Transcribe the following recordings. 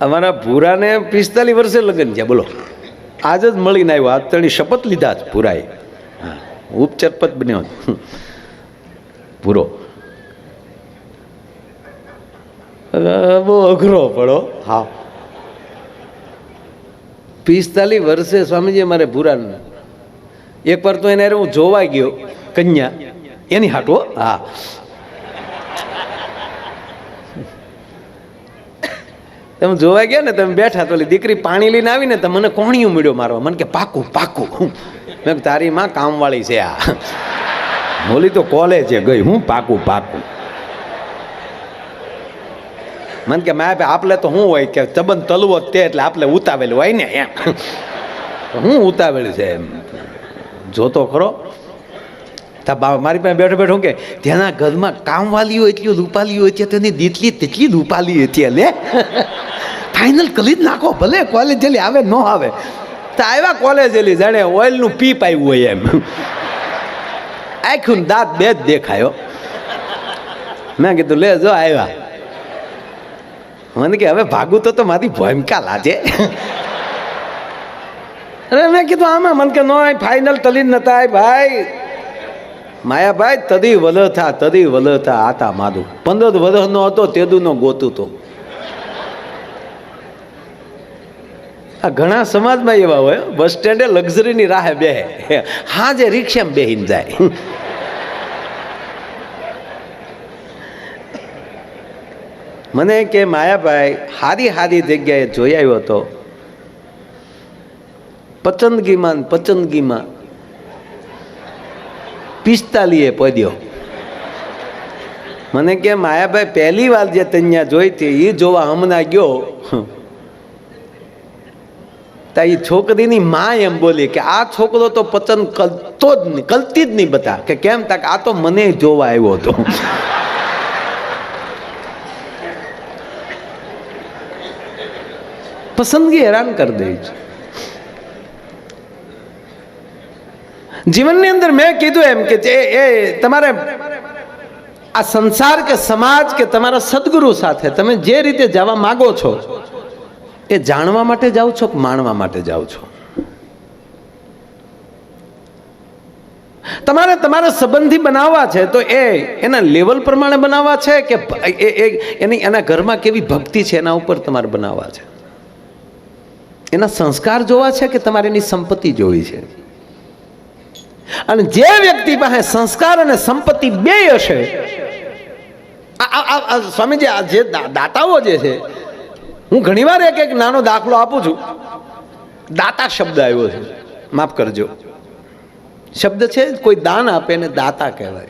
અમારા ભૂરાને પિસ્તાલીસ વર્ષે લગ્ન છે બોલો. આજ જ મળીને આવ્યો આજ તણી શપથ લીધા જ ભૂરાએ. હા ઉપચરપત બન્યો ભૂરો. બહુ અઘરો પડો. હા. પિસ્તાલીસ વર્ષે સ્વામીજી મારે ભૂરાને. એકવાર તો એને હું જોવા ગયો કન્યા. એની હાટો હા. તમે જોવા ગયા ને, તમે બેઠા તો દીકરી પાણી લઈને આવીને તો મને કોણિયું મળ્યો મારવા. મને કે, પાકું પાકું. મેં તારી માં કામવાળી છે આ. બોલી તો કોલેજે ગઈ. હું, પાકું પાકું. મને કે માય આપલે તો શું હોય કે ચબન તલવો તે એટલે આપણે ઉતાવેલું હોય ને એમ હું ઉતાવેલું છે એમ. જોતો ખરો. તા મારી પાસે બેઠો બેઠો કે, તેના ઘરમાં કામવાલીઓ એટલી રૂપાલીઓ હતી તેની દીતલી તેટલી રૂપાલી હતી લે ફાઇનલ કરી જ નાખો, ભલે કોલેજ જેલી આવે, ન આવે. તો આવ્યા કોલેજ જેલી, જાણે ઓઇલનું પીપ આવ્યું હોય એમ. આખું દાંત બે જ દેખાયો. મેં કીધું, લે, જો આવ્યા મને કે, હવે ભાગું તો મારી ભૂમિકા લાજે. અરે, મેં કીધું, આમાં મને કે, નો ફાઇનલ તલીન નતા ભાઈ. માયાભાઈ, તદી વલથા તદી વલથા, આતા માદું. પંદર વર્ષનો હતો, તેદુનો ગોતું તો. આ ઘણા સમાજમાં એવા હોય, બસ સ્ટેન્ડે લક્ઝરીની રાહે બેહે. હા જે રિક્ષામાં બેહીને જાય. મને કે, માયાભાઈ હારી હારી જગ્યાએ જોઈ આવ્યો હતો પસંદગીમાં ને પસંદગીમાં પિસ્તાલીએ પદ્યો મને કે માયાભાઈ પહેલી વાર જે તન્યા જોઈ હતી એ જોવા હમણાં ગયો. તા એ છોકરીની મા એમ બોલી કે આ છોકરો તો પતન કરતો જ નહીં કરતી જ નહીં બતા. કે કેમ તા આ તો મને જોવા આવ્યો હતો. પસંદગી હેરાન કરી દે છે. જીવનની અંદર મેં કીધું એમ કે જે એ તમારે આ સંસાર કે સમાજ કે તમારા સદગુરુ સાથે તમે જે રીતે જવા માગો છો, એ જાણવા માટે જાઓ છો કે માણવા માટે જાઓ છો? તમારે તમારા સંબંધી બનાવવા છે તો એ એના લેવલ પ્રમાણે બનાવવા છે કે એની, એના ઘરમાં કેવી ભક્તિ છે એના ઉપર તમારે બનાવવા છે? એના સંસ્કાર જોવા છે કે તમારે એની સંપત્તિ જોવી છે? અને જે વ્યક્તિ પાસે સંસ્કાર અને સંપત્તિ બે હશે સ્વામીજી, આ જે દાતાઓ જે છે, હું ઘણીવાર એક એક નાનો દાખલો આપું છું. દાતા શબ્દ આવ્યો છે. માફ કરજો. શબ્દ છે, કોઈ દાન આપે ને દાતા કહેવાય.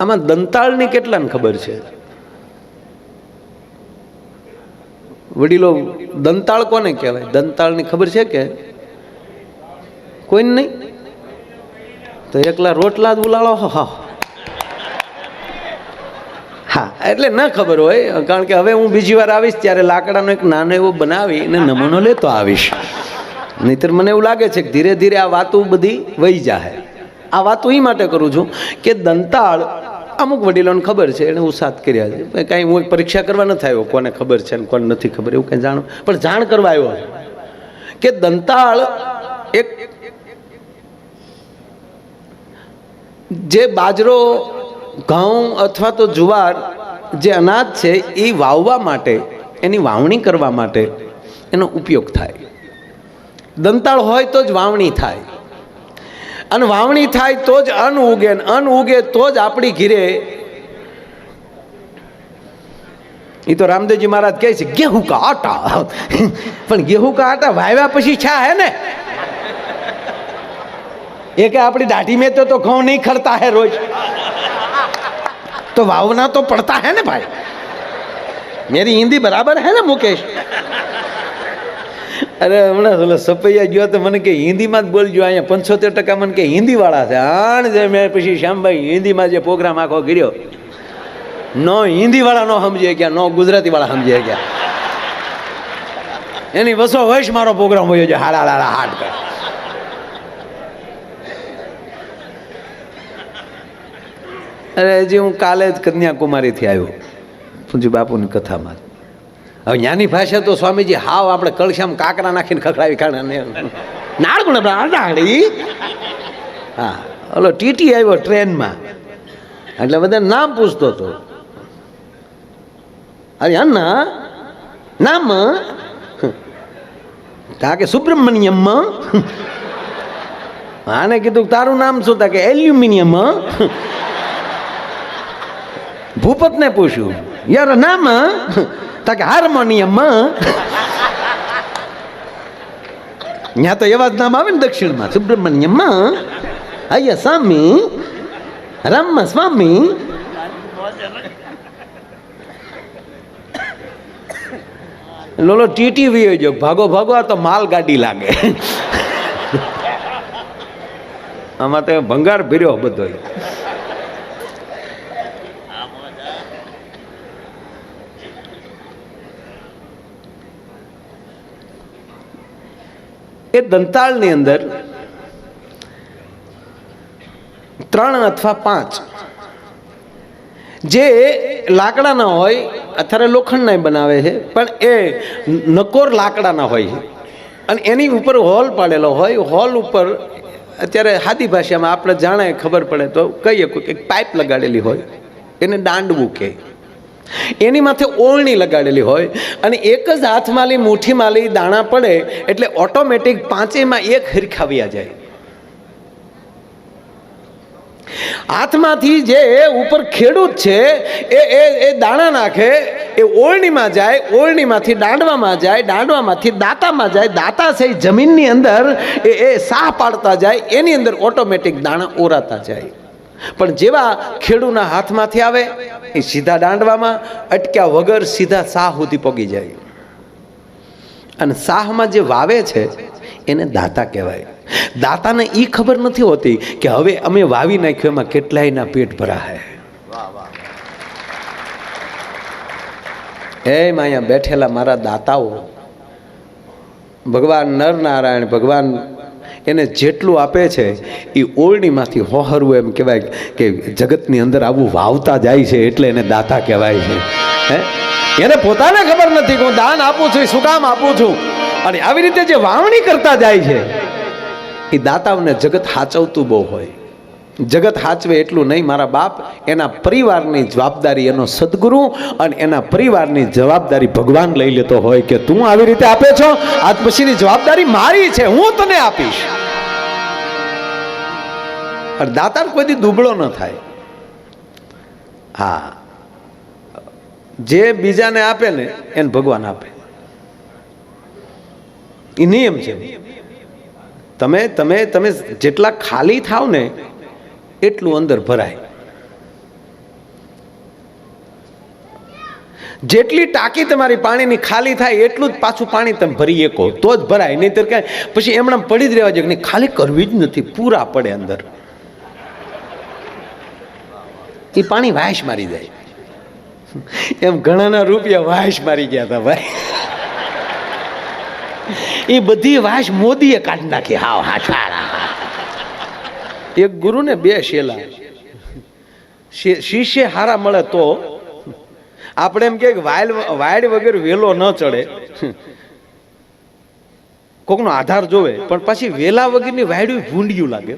આમાં દંતાળની કેટલાને ખબર છે? વડીલો દંતાળ કોને કહેવાય? દંતાળની ખબર છે કે કોઈને નહીં? તો એકલા રોટલા જ ઉલાળો? હા હા. એટલે ન ખબર હોય, કારણ કે હવે હું બીજી વાર આવીશ ત્યારે લાકડાનો એક નાનો એવો બનાવી અને નમૂનો લેતો આવીશ. નહીતર મને એવું લાગે છે કે ધીરે ધીરે આ વાતો બધી વહી જાય આ વાતો એ માટે કરું છું કે દંતાળ અમુક વડીલોને ખબર છે, એને ઉસાદ કર્યા છે. કાંઈ હું પરીક્ષા કરવા નથી આવ્યો, કોને ખબર છે અને કોને નથી ખબર, એવું કંઈ જાણ પણ જાણ કરવા આવ્યો કે દંતાળ એક જે બાજરો, ઘઉં અથવા તો જુવાર જે અનાજ છે એ વાવવા માટે, એની વાવણી કરવા માટે એનો ઉપયોગ થાય. દંતાળ હોય તો જ વાવણી થાય. અને વાવણી થાય તો જ અન્ન ઉગે ને અન્ન ઉગે તો જ આપણી ઘીરે. એ તો રામદેવજી મહારાજ કહે છે, ગેહું કા આટા? પણ ગેહું કા આટા વાવ્યા પછી છા હે ને? એ કે આપણી દાઢી મેં તો ઘઉં નહીં ખરતા હે રોજ. તો વાવના તો પડતા હે ને ભાઈ? મેરી હિન્દી બરાબર હે ને, મુકેશ? અરે હમણાં ઓલો સપૈયા ગયો તો મને કે, હિન્દીમાં જ બોલજો અહીંયા. પંચોતેર ટકા મને કે, હિન્દીવાળા છે. આણ જે મેં પછી શ્યામભાઈ, હિન્દીમાં જે પ્રોગ્રામ આખો ગયો નો હિન્દીવાળા નો સમજી ગયા નો ગુજરાતીવાળા સમજી ગયા એની વસો વૈશ મારો પ્રોગ્રામ હોય છે, હાડા હાડા, હાડ કર. અરે હજી હું કાલે જ કન્યાકુમારીથી આવ્યો પૂછ્યું બાપુની કથામાં. હવે જ્ઞાની ભાષા તો સ્વામીજી હાવ આપણે કળશામ કાકરા નાખીને ખખડાવી કાઢે નાળગુણ નાળી હા, ઓલો ટીટી આવ્યો ટ્રેનમાં. એટલે બધા નામ પૂછતો હતો. અરે અન્ના, નામ? તા કે સુબ્રમણ્યમ. આને કીધું તારું નામ શું? તા કે એલ્યુમિનિયમ. ભૂપતને પૂછ્યું, યાર નામ? તા કે હાર્મોનિયમ ત્યાં તો એવા જ નામ આવે ને દક્ષિણમાં. સુબ્રમણ્યમમાં અય્યા સ્વામી રામ સ્વામી. લોલો ટીટી વી જો, ભાગો ભાગો આ તો માલ ગાડી લાગે. આમાં તો ભંગાર ભર્યો બધો. એ દંતાળની અંદર ત્રણ અથવા પાંચ. જે લાકડાના હોય અત્યારે લોખંડના બનાવે છે, પણ એ નકોર લાકડાના હોય છે. અને એની ઉપર હોલ પાડેલો હોય, હોલ ઉપર અત્યારે હાદી ભાષામાં આપણે જાણે ખબર પડે તો કહીએ એક પાઇપ લગાડેલી હોય, એને દાંડવું કહે. એની માથે ઓળણી લગાડેલી હોય અને એક જ હાથમાંલી મુઠ્ઠીમાંલી દાણા પડે એટલે ઓટોમેટિક પાંચેયમાં એક હરખાવ્યા જાય. હાથમાંથી જે ઉપર ખેડૂત છે, એ એ એ દાણા નાખે, એ ઓળણીમાં જાય, ઓળણીમાંથી દાંડવામાં જાય, દાંડવામાંથી દાંતામાં જાય, દાંતા છે જમીનની અંદર એ એ સાહ પાડતા જાય, એની અંદર ઓટોમેટિક દાણા ઓરાતા જાય. પણ જેવા ખેડૂના હાથમાંથી આવે, એ સીધા દાંડવામાં, અટક્યા વગર સીધા સાહ સુધી પગી જાય. અને સાહમાં જે વાવે છે, એને દાતા કહેવાય. દાતાને એ ખબર નથી હોતી કે હવે અમે વાવી નાખ્યું, એમાં કેટલાયના પેટ ભરા હે એમ અહીંયા બેઠેલા મારા દાતાઓ, ભગવાન નરનારાયણ, ભગવાન એને જેટલું આપે છે એ ઓળણીમાંથી હોહરવું એમ કહેવાય કે જગતની અંદર આવું વાવતા જાય છે એટલે એને દાતા કહેવાય છે. હે? એને પોતાને ખબર નથી કે હું દાન આપું છું શું કામ આપું છું? અને આવી રીતે જે વાવણી કરતા જાય છે એ દાતાઓને જગત સાચવતું બહુ હોય. જગત હાચવે એટલું નહીં, મારા બાપ એના પરિવારની જવાબદારી એનો સદગુરુ અને એના પરિવારની જવાબદારી ભગવાન લઈ લેતો હોય કે તું આવી રીતે આપે છો? આજ પછીની જવાબદારી મારી છે, હું તને આપીશ. પણ દાતાર કોઈથી દુબળો ન થાય. હા. જે બીજાને આપે ને, એને ભગવાન આપે. એ નિયમ છે. તમે તમે તમે જેટલા ખાલી થાવ ને એટલું અંદર ભરાય. જેટલી ટાંકી તમારી પાણીની ખાલી થાય એટલું જ પાછું પાણી તમે ભરી શકો. તો જ ભરાય. નહીંતર કાંઈ પછી એમણે પડી જ રહેવા જોઈએ ખાલી કરવી જ નથી, પૂરા પડે અંદર. એ પાણી વાયશ મારી જાય. એમ ઘણાના રૂપિયા વાયશ મારી ગયા હતા ભાઈ. એ બધી વાશ મોદીએ કાઢી નાખી. હાવ હાશાળા એક ગુરુને બે શેલા. શિષ્ય હારા મળે તો? આપણે એમ કે વાયલ વાયડ વગર વેલો ન ચડે. કોકનો આધાર જોવે, પણ પછી વેલા વગરની વાયડું ભૂંડિયું લાગે.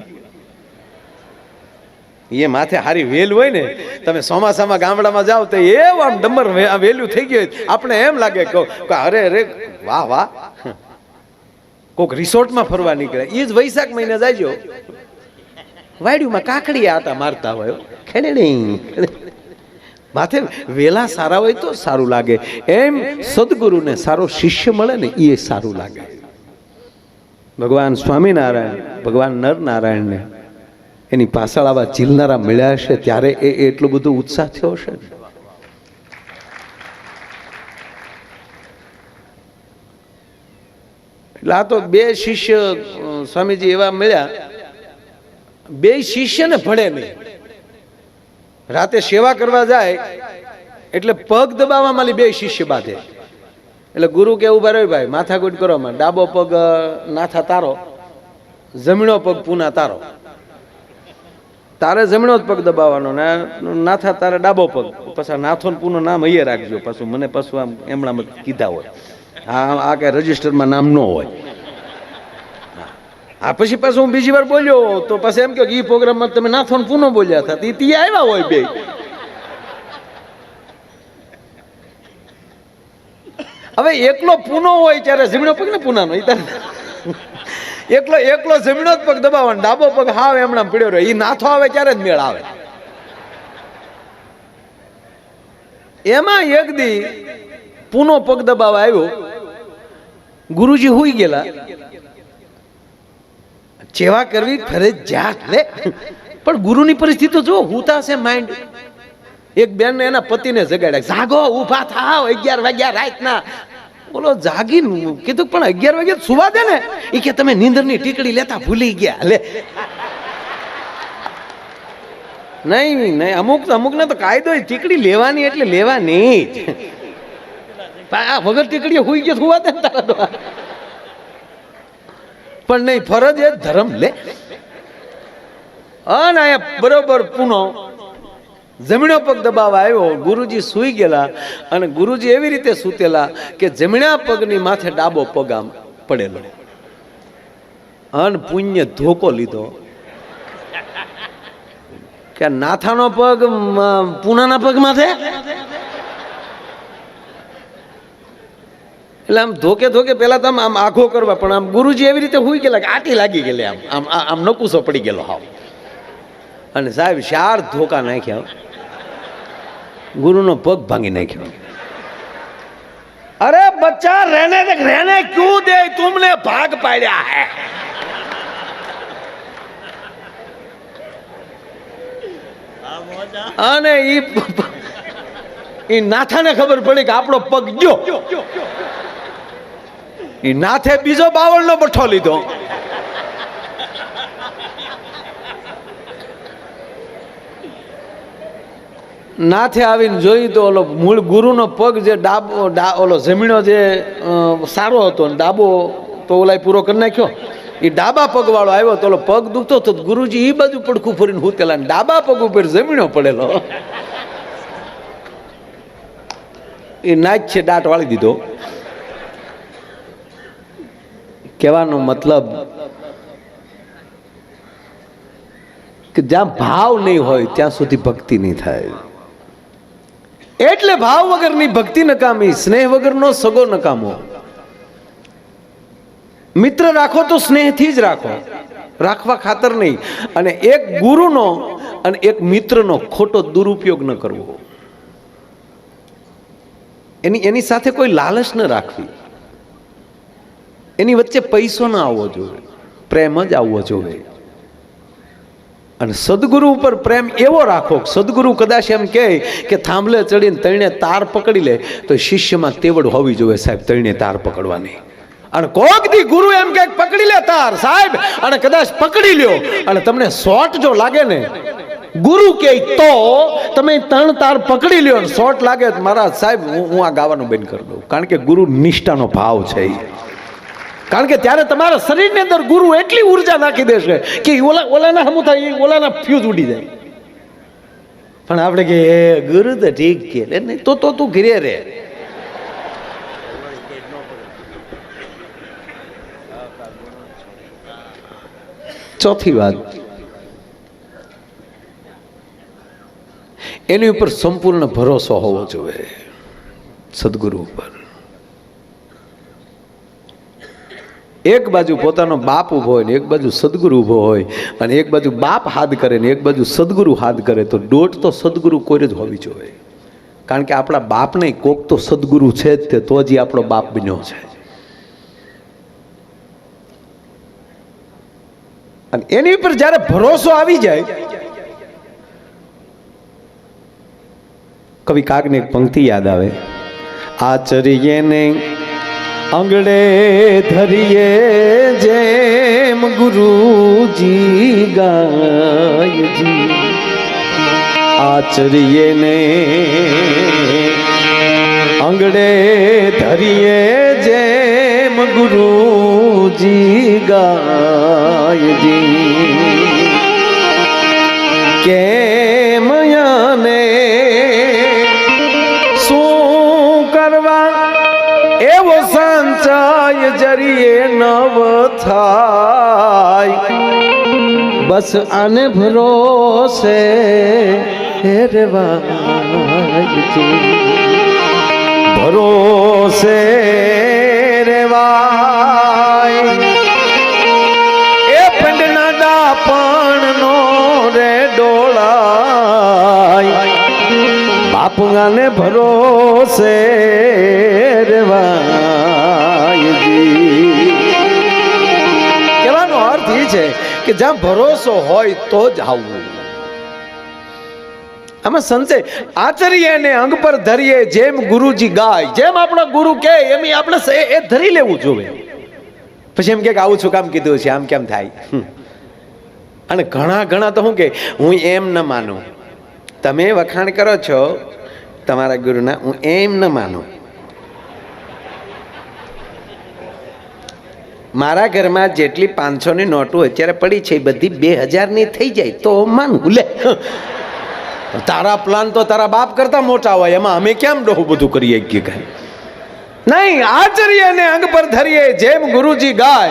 એ માથે હારી વેલ હોય ને, તમે ચોમાસામાં ગામડામાં જાઓ તો એવું આમ ડમર વે- આ વેલું થઈ ગયું આપણે એમ લાગે કે અરે અરે, વાહ વાહ. કોક રિસોર્ટમાં ફરવા નીકળે. એ જ વૈશાખ મહિને જાયજો વાડીમાં કાકડી આટા મારતા હોય ખેડેડી માથે વેલા સારા હોય તો સારું લાગે. એમ સદગુરુને સારો શિષ્ય મળે ને એ સારું લાગે. ભગવાન સ્વામિનારાયણ, ભગવાન નરનારાયણને એની પાછળ આવા ચીલનારા મળ્યા હશે, ત્યારે એ એટલું બધો ઉત્સાહ થયો હશે એટલે આ તો બે શિષ્ય સ્વામીજી એવા મળ્યા બે શિષ્યને ભળે નહીં. રાતે સેવા કરવા જાય, એટલે પગ દબાવવામાં બે શિષ્ય બાંધે. એટલે ગુરુ કે ઊભા રહ્યો ભાઈ, માથાકૂટ કરો માં ડાબો પગ નાથા તારો, જમણો પગ પૂના તારો. તારે જમણો જ પગ દબાવવાનો ને નાથા તારે ડાબો પગ. પછી નાથો ને પૂનું નામ અહીંયા રાખજો. પાછું મને પાછું આમ એમણામ કીધા હોય. આ આ કે રજિસ્ટરમાં નામ ન હોય. આ પછી પાછું હું બીજી વાર બોલ્યો, તો પછી એમ કે એ પ્રોગ્રામમાં તમે નાથો ને પૂનો બોલ્યા હતા, તે ત્યાં આવ્યા હોય બે. હવે એકલો પૂનો હોય ત્યારે જમણો પગ ને પૂનાનો એ તારે એકલો એકલો જમણો જ પગ દબાવવાનો, ડાબો પગ હાવ એમણામ પીડ્યો રહ્યો એ નાથો આવે ત્યારે જ મેળ આવે. એમાં એક દી પૂનો પગ દબાવવા આવ્યો, ગુરુજી હુઈ ગયેલા. જેવા કરવી ફરજિયાત લે. પણ ગુરુની પરિસ્થિતિ જો હુતા છે માઇન્ડ એક બેન એના પતિને જગાડ્યા. જાગો, ઊભા થાવ અગિયાર વાગ્યા રાતના. બોલો જાગી કીધું પણ અગિયાર વાગ્યા સુવા દે ને. એ કે તમે નીંદરની ટીકડી લેતા ભૂલી ગયા. લે. નહીં નહીં, અમુક અમુક ને તો કાયદો ટીકડી લેવાની એટલે લેવાની જ. વગર ટીકડી હુઈ ગયો સુવા દે ને તારા તો. પણ નહીં, ફરજ એ ધર્મ લે. અને અહીંયા બરોબર પુનો. જમીણો પગ દબાવવા આવ્યો, ગુરુજી સૂઈ ગયેલા અને ગુરુજી એવી રીતે સૂતેલા કે જમીણા પગની માથે ડાબો પગ આમ પડેલો. અન પુણ્ય ધોકો લીધો. કે નાથાનો પગ પૂનાના પગ માથે? એટલે આમ ધોકે ધોકે પેલા તો આમ આઘો કરવા, પણ આમ ગુરુજી એવી રીતે હુઈ ગયેલા કે આટી લાગી ગયેલી આમ. આમ આમ નકુસો પડી ગયેલો હાવ. અને સાહેબ શાર ધોકા નાખ્યા. ગુરુનો પગ ભાંગી નાખ્યો. અરે બચ્ચા રહેને દે રહેને ક્यों દે, તુમને ભાગ પાડ્યા હે. અને ઈ નાથાને ખબર પડી કે આપણો પગ ગયો. ઈ નાથે બીજો બાવળનો બઠો લીધો. નાથે આવીને જોયું તો ઓલો મૂળ ગુરુનો પગ જે ડાબો ઓલો જમીનો જે સારો હતો ડાબો તો ઓલાય પૂરો કરી નાખ્યો. એ ડાબા પગવાળો આવ્યો તો ઓલો પગ દુખતો તો ગુરુજી એ બાજુ પડખું ફરીને હુતેલા ડાબા પગ ઉપર જમીનો પડેલો. એ નાચ છે, દાંત વાળી દીધો. કહેવાનો મતલબ કે જ્યાં ભાવ નહીં હોય, ત્યાં સુધી ભક્તિ નહીં થાય. એટલે ભાવ વગરની ભક્તિ નકામી સ્નેહ વગરનો સગો નકામો મિત્ર રાખો તો સ્નેહથી જ રાખો. રાખવા ખાતર નહીં. અને એક ગુરુનો અને એક મિત્રનો ખોટો દુરુપયોગ ન કરવો. એની એની સાથે કોઈ લાલચ ન રાખવી. એની વચ્ચે પૈસો ન આવવો જોઈએ, પ્રેમ જ આવવો જોઈએ. અને સદગુરુ ઉપર પ્રેમ એવો રાખો સદગુરુ કદાચ એમ કહે કે થાંભલે ચડીને તણે તાર પકડી લે, તો શિષ્યમાં તેવડ હોવી જોઈએ સાહેબ, તણે તાર પકડવાની. અને કોક દી ગુરુ એમ કે પકડી લે તાર, સાહેબ, અને કદાચ પકડી લ્યો. અને તમને શોર્ટ જો લાગે ને, ગુરુ કે તો તમે ત્રણ તાર પકડી લ્યો શોટ લાગે મારા સાહેબ, હું આ ગાવાનું બંધ કરી દઉં. કારણ કે ગુરુ નિષ્ઠાનો ભાવ છે. કારણ કે ત્યારે તમારા શરીરની અંદર ગુરુ એટલી ઊર્જા નાખી દેશે કે ઓલા ઓલાના હમું થાય ઓલાના ફ્યુઝ ઉડી જાય. પણ આપણે કે "એ, ગુરુ તો ઠીક કે નહીં તો તો તું ઘરે રે. ચોથી વાત. એની ઉપર સંપૂર્ણ ભરોસો હોવો જોઈએ. સદગુરુ ઉપર. એક બાજુ પોતાનો બાપ ઊભો હોય ને એક બાજુ સદગુરુ ઊભો હોય અને એક બાજુ બાપ હાથ કરે ને એક બાજુ સદગુરુ હાથ કરે તો દોટ તો સદગુરુ કોઈ જ હોવી જોઈએ. કારણ કે આપણા બાપને કોક તો સદગુરુ છે જ તે, તો જ આપણો બાપ બન્યો છે. અને એની ઉપર જ્યારે ભરોસો આવી જાય, કવિ કાગને એક પંક્તિ યાદ આવે. આચર્યને આંગળે ધરીએ જેમ ગુરુજી ગાયજી. આચરીએ ને આંગળે ધરીએ જેમ ગુરુજી ગાયજી. કેમ જરીએ નવ થાય. બસ આને ભરોસે હેરવાય ભરોસે રેવાય. એ પંડના ડાપણનો રે ડોળાય. બાપુગાને ભરોસે છે કે જ્યાં ભરોસો હોય તો જ આવવું આમાં સંશે આચરીએ ને અંગ પર ધરીએ, જેમ ગુરુજી ગાય, જેમ આપણા ગુરુ કહે, એમ આપણે એ- ધરી લેવું જોઈએ પછી એમ કે આવું છું, કામ કીધું છે, આમ કેમ થાય. અને ઘણા ઘણા તો શું કે, હું એમ ન માનું. તમે વખાણ કરો છો, તમારા ગુરુના, હું એમ ન માનું. મારા ઘરમાં જેટલી પાંચસોની નોટો અત્યારે પડી છે, એ બધી બે હજારની થઈ જાય, તો માન. ભૂલે તારા પ્લાન તો તારા બાપ કરતા મોટા હોય, એમાં અમે કેમ ડોહું બધું કરીએ કે કઈ? નહીં, આચરીએ ને અંગ પર ધરીએ, જેમ ગુરુજી ગાય.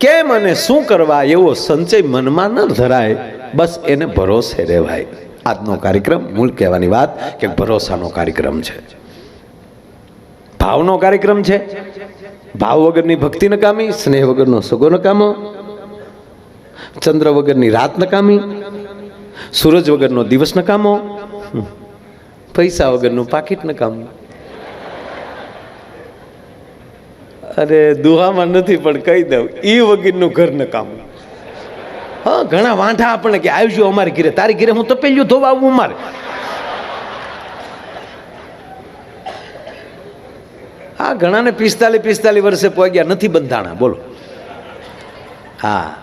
કેમ અને શું કરવા એવો સંચય મનમાં ન ધરાય? બસ એને ભરોસે રહેવાય. આજનો કાર્યક્રમ મૂળ કહેવાની વાત કે ભરોસાનો કાર્યક્રમ છે. ભાવનો કાર્યક્રમ છે. ભાવ વગરની ભક્તિ નકામી, સ્નેહ વગરનો સગો નકામો, ચંદ્ર વગરની રાત નકામી, સૂરજ વગરનો દિવસ નકામો. પૈસા વગરનું પાકીટ નકામું. અરે, દુહામાં નથી, પણ કહી દઉં, ઈ વગરનું ઘર નકામું. હા, ઘણા વાંઢા આપણને કે આવજો અમારી ઘીરે, તારી ઘીરે હું તપેલ્યું ધોવા આવું અમારે. હા ઘણાને પિસ્તાલીસ પિસ્તાલીસ વર્ષે પહોંચ્યા નથી બંધાણા બોલો. હા.